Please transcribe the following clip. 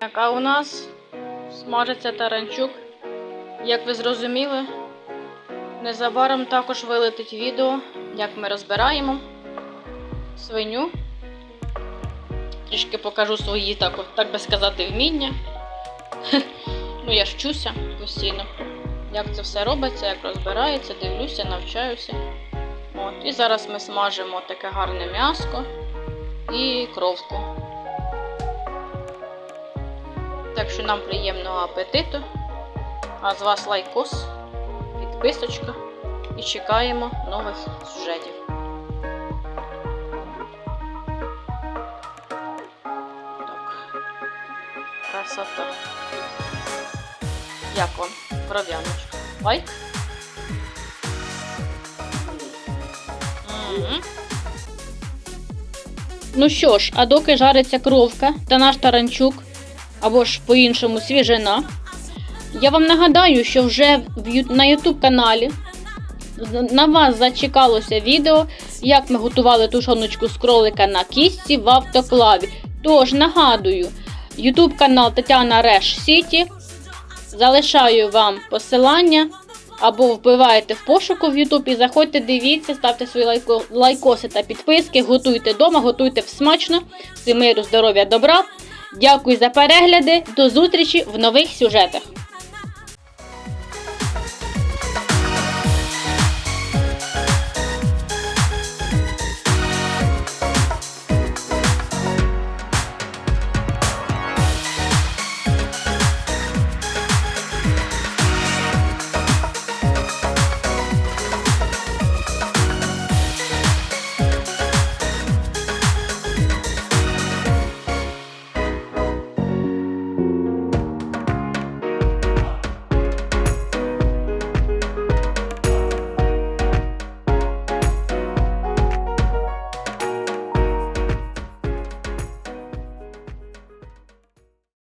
Так, а у нас смажиться таранчук. Як ви зрозуміли, незабаром також вилетить відео, як ми розбираємо свиню. Трішки покажу свої, так, так би сказати, вміння. Ну, я ж вчуся постійно. Як це все робиться, як розбирається, дивлюся, навчаюся. От. І зараз ми смажимо таке гарне м'яско і кровку. Так що нам приємного апетиту. А з вас лайкос, підписочка і чекаємо нових сюжетів. Так. Красота. Як вам кров'яночка? Лайк? Ну що ж, а доки жариться кровка та наш таранчук, або ж по-іншому свіжина, я вам нагадаю, що вже на YouTube каналі на вас зачекалося відео, як ми готували тушоночку з кролика на кістці в автоклаві. Тож нагадую, YouTube канал Тетяна Реш Сіті. Залишаю вам посилання або вбиваєте в пошуку в YouTube і заходьте, дивіться, ставте свої лайко, лайкоси та підписки, готуйте вдома, готуйте смачно, всім миру, здоров'я, добра. Дякую за перегляди. До зустрічі в нових сюжетах.